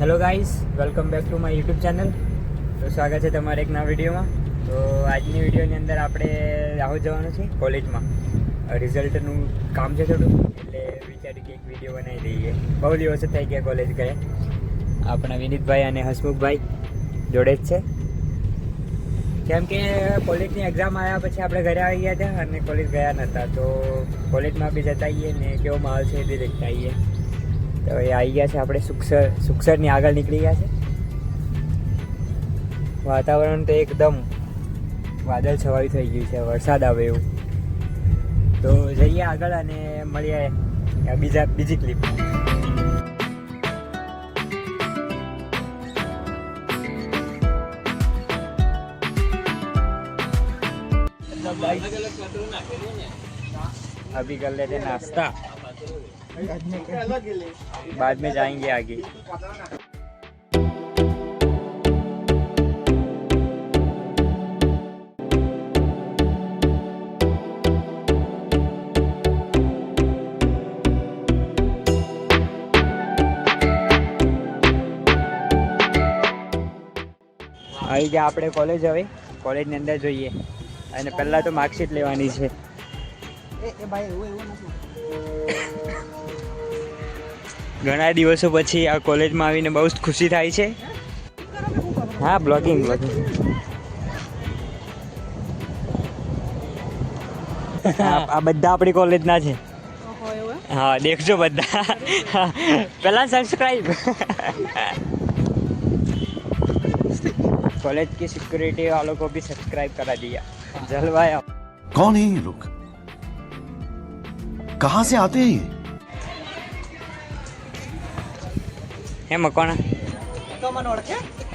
Hello guys welcome back to my YouTube channel તો સ્વાગત છે તમારે એક નવા વિડીયોમાં. તો આજની વિડીયોની અંદર આપણે રાહુલ જવાનું છે કોલેજમાં. રિઝલ્ટનું કામ છે થોડું, એટલે વિચાર્યું કે એક વીડિયો બનાવી દઈએ. બહુ દિવસો થઈ ગયા કોલેજ ગયા. આપણા વિનીતભાઈ અને હસમુખભાઈ જોડે જ છે. કેમ કે કોલેજની એક્ઝામ આવ્યા પછી આપણે ઘરે આવી ગયા હતા અને કોલેજ ગયા નહોતા તો કોલેજમાં બી જતા આવીએ ને કેવો માહોલ છે એ બી દેખતા આવીએ તો હવે આવી ગયા છે આપણે સુખસર, સુખસરની આગળ નીકળી ગયા છે. વાતાવરણ તો એકદમ વાદળ છવાયું થઈ ગયું છે, વરસાદ આવે એવું. તો જઈએ આગળ અને મળીએ બીજા, બીજી ક્લિપ અભી કર લેતે નાસ્તા. बाद में जाएंगे आगे આવી ગયા આપણે કોલેજ હવે કોલેજની અંદર જોઈએ અને પહેલાં તો માર્કશીટ લેવાની છે ઘણા દિવસો પછી આ કોલેજમાં આવીને બહુ જ ખુશી થાય છે હા બ્લોગિંગ બ્લોગિંગ આ બધા આપણી કોલેજના છે હા દેખજો બધા પહેલા સબસ્ક્રાઈબ कॉलेज की सिक्योरिटी वालों को भी सब्सक्राइब करा दिया जलवाया कौन है ये लोग कहां से आते हैं ये હે કોણ?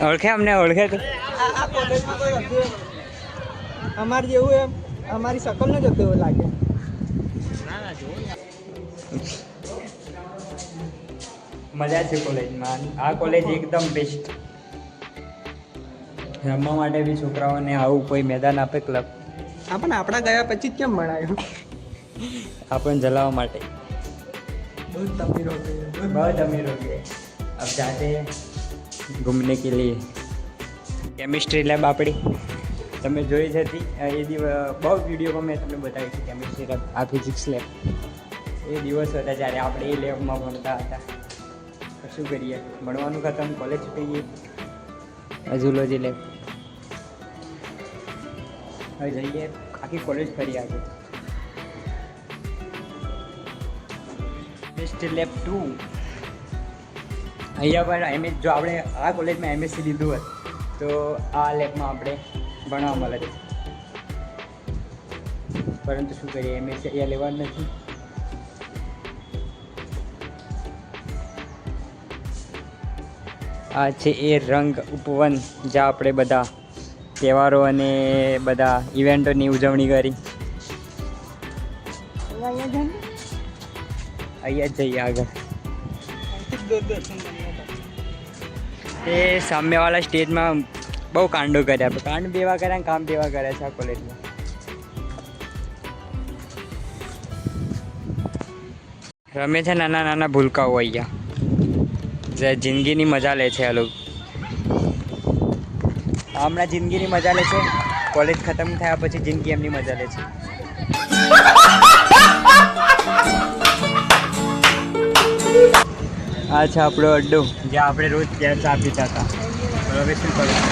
ઓળખે? અમને ઓળખે તું. અમારે જેવું એમ અમારી શકલ ન જતું એવું લાગે. મજા છે કોલેજમાં. આ કોલેજ એકદમ બેસ્ટ રમવા માટે બી છોકરાઓને આવું કોઈ મેદાન આપે ક્લબ આપણને આપણા ગયા પછી જ કેમ મળાયું આપણને જલાવવા માટે. બહુ અમીરો બહુ અમીરો ગયા अब जाते हैं घूमने के लिए કેમિસ્ટ્રી લેબ આપણી તમે જોઈ જ હતી એ દિવસ બહુ વિડીયોમાં મેં તમને બતાવી છે કેમિસ્ટ્રી લેબ આ ફિઝિક્સ લેબ એ દિવસ હતા જ્યારે આપણે એ લેબમાં ભણતા હતા તો શું કરીએ ભણવાનું ખતમ કોલેજ છૂટી ગઈ ઝૂલોજી લેબ હવે જઈએ આખી કોલેજ ફરી આજે ટેસ્ટ લેબ ટુ અહીંયા પણ એમ જો આપણે આ કોલેજમાં એમએસસી લીધું હોત તો આ લેબમાં આપણે ભણવા મળે છે. પરંતુ શું કરીએ એમએસસી અહીંયા લેવાનું નથી. આ છે એ રંગ ઉપવન જ્યાં આપણે બધા તહેવારો અને બધા ઇવેન્ટોની ઉજવણી કરી. અહીંયા જઈએ? આગળ. તે સામેવાળા સ્ટેજમાં બહુ કાંડો કર્યા કાંડ બેવા કર્યા કામ બેવા કર્યા છે આ કોલેજમાં. રમે છે નાના નાના ભૂલકાઓ અહીંયા. જે જિંદગીની મજા લે છે લોકો. હમણાં જિંદગીની મજા લે છે. કોલેજ ખતમ થયા પછી જિંદગી એમની મજા લે છે. આ છે આપણો અડ્ડો. જ્યાં આપણે રોજ ત્યાં ચા પીતા હતા. હવે શું કરવું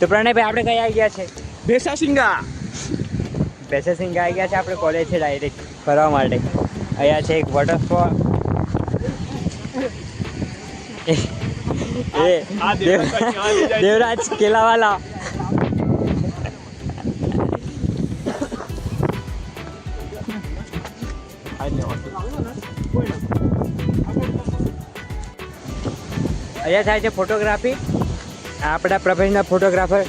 તો પ્રણયભાઈ આપણે કઈ આવી ગયા છે? ભેસા સિંગા. બેસે સિંગ આવી ગયા છે આપણે કોલેજથી ડાયરેક્ટ ફરવા માટે. અહીંયા છે એક વોટરફોલ? દેવરાજ કેલાવાલા. અહીંયા થાય છે ફોટોગ્રાફી આપણા પ્રોફેશનલ ફોટોગ્રાફર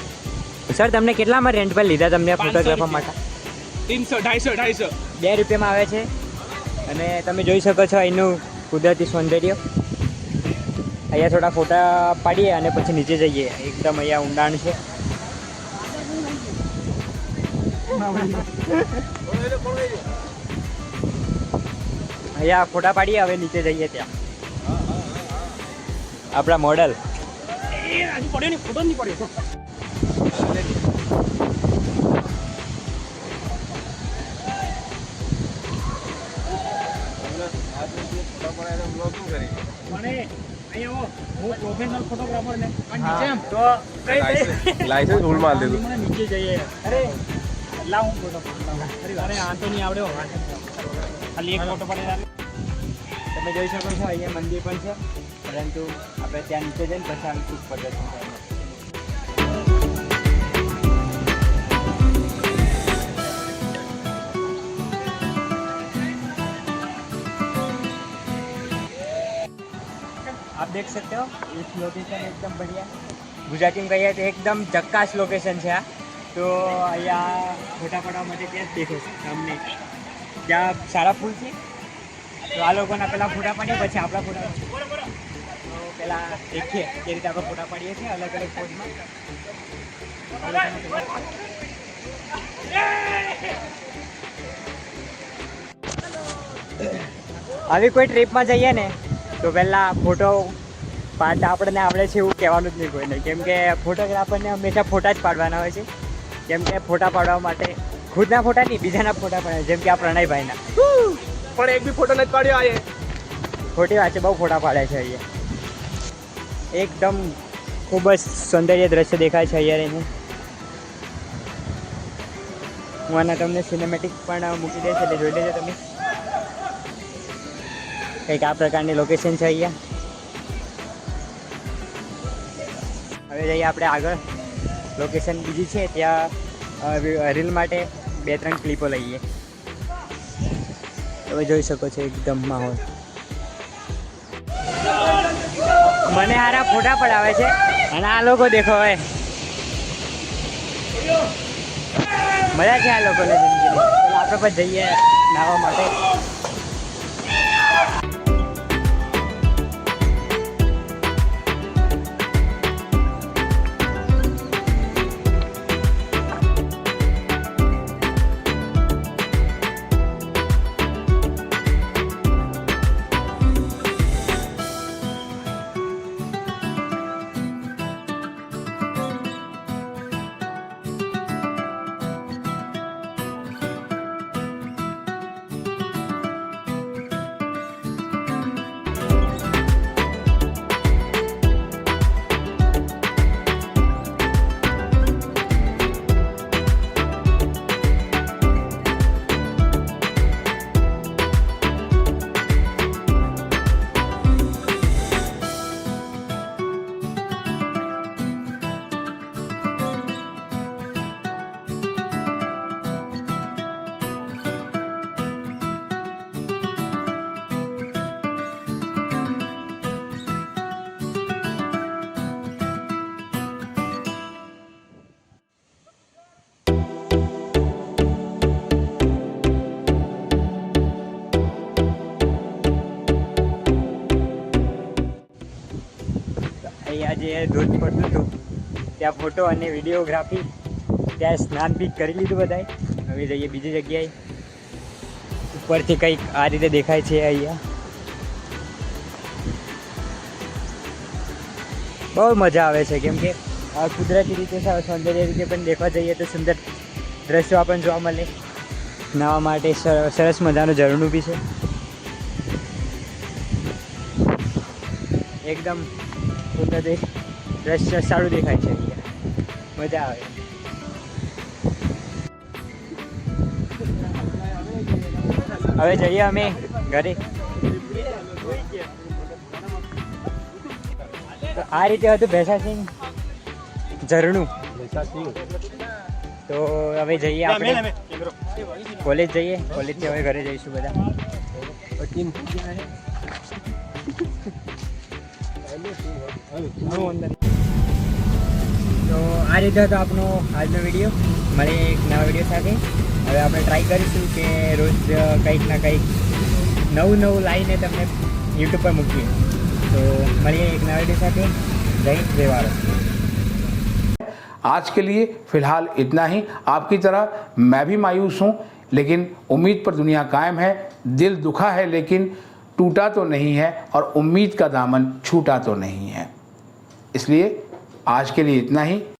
સર તમને કેટલામાં રેન્ટ પર લીધા તમને ફોટોગ્રાફર માટે? તીનસો ઢાઈસો ઢાઈસો બે રૂપિયામાં આવે છે. અને તમે જોઈ શકો છો અહીંનું કુદરતી સૌંદર્ય. અહીંયા થોડા ફોટા પાડીએ અને પછી નીચે જઈએ. એકદમ અહીંયા ઊંડાણ છે. અહીંયા ફોટા પાડીએ હવે નીચે જઈએ ત્યાં. આપણા મોડલ પડ્યો નહીં ફોટો નહીં પડ્યો લાયસન્સ ભૂલ માર દીધું. નીચે જઈએ. અરે લાવ ફોટો અરે આ તો નહીં આવડે ખાલી એક ફોટો પડે તમે જોઈ શકો છો અહીંયા મંદિર પણ છે. પરંતુ આપણે ત્યાં નીચે જઈને પછી આમ ખૂબ પ્રદર્શન કરવાનું आप देख सकते हो इस लोकेशन एकदम बढ़िया ગુજરાતીમાં કહીએ તો એકદમ ચક્કાશ લોકેશન છે આ તો અહીંયા ફોટા પાડવા માટે ત્યાં જ દેખો છો સામને ત્યાં સારા ફૂલ છે તો આ લોકોના પહેલાં ફોટા પાડીએ પછી આપણા ફોટા તો પહેલાં દેખીએ જે રીતે આપણે ફોટા પાડીએ છીએ અલગ અલગ પોઝમાં આવી કોઈ ટ્રીપમાં જઈએ ને તો પહેલાં ફોટો પાડતા આપણને આવડે છે એવું કહેવાનું જ નહીં કોઈને. કેમ કે ફોટોગ્રાફરને હંમેશા ફોટા જ પાડવાના હોય છે. કેમ કે ફોટા પાડવા માટે ખુદના ફોટા નહીં બીજાના ફોટા પાડે જેમ કે આ પ્રણયભાઈના. પણ એક બી ફોટો નથી પાડ્યો આ ખોટી વાત છે બહુ ફોટા પાડે છે અહીંયા. એકદમ ખૂબ જ સૌંદર્ય દ્રશ્ય દેખાય છે અહીંયા રહીને હું આના તમને સિનેમેટિક પણ મૂકી દઈશ એટલે જોઈ લેજો તમે. કંઈક આ પ્રકારની લોકેશન છે અહીંયા. હવે જઈએ આપણે આગળ. લોકેશન બીજી છે, ત્યાં રીલ માટે બે ત્રણ ક્લિપો લઈએ. તમે જોઈ શકો છો, એકદમ માહોલ. મને હારા ફોટા પડાવે છે અને આ લોકો દેખો હવે. મજા છે આ લોકોને જિંદગીની. ચાલો, આપણે પણ જઈએ નાવા માટે. ધોધ પડતું હતું ત્યાં ફોટો અને વિડીયોગ્રાફી ત્યાં સ્નાન બી કરી લીધું બધાએ. હવે જઈએ બીજી જગ્યાએ. ઉપરથી કંઈક આ રીતે દેખાય છે અહીંયા. બહુ મજા આવે છે, કેમ કે આ કુદરતી રીતે સૌંદર્ય રીતે પણ દેખવા જઈએ તો સુંદર દ્રશ્યો આપણને જોવા મળે. નાવા માટે સર- સરસ મજાનું ઝરણું બી છે. એકદમ કુદરતી દ્રશ્ય સારું દેખાય છે. મજા આવે. હવે જઈએ અમે ઘરે. તો આ રીતે હતું ભેસાસિંહ ઝરણું. તો હવે જઈએ આપણે. કોલેજ જઈએ. કોલેજથી હવે ઘરે જઈશું બધા. તો આ રીતે હતો આપણો આજનો વિડીયો મળે એક નવા વિડીયો સાથે હવે આપણે ટ્રાય કરીશું કે રોજ અ, કંઈક ના કંઈક નવું નવું લાવીને તમને યુટ્યુબ પર મૂકીએ તો મળીએ એક નવા વિડીયો સાથે જય હિન્દ જય ભારત आज के लिए फिलहाल इतना ही आपकी तरह मैं भी मायूस हूँ लेकिन उम्मीद पर दुनिया कायम है दिल दुखा है लेकिन टूटा तो नहीं है और उम्मीद का दामन छूटा तो नहीं है इसलिए आज के लिए इतना ही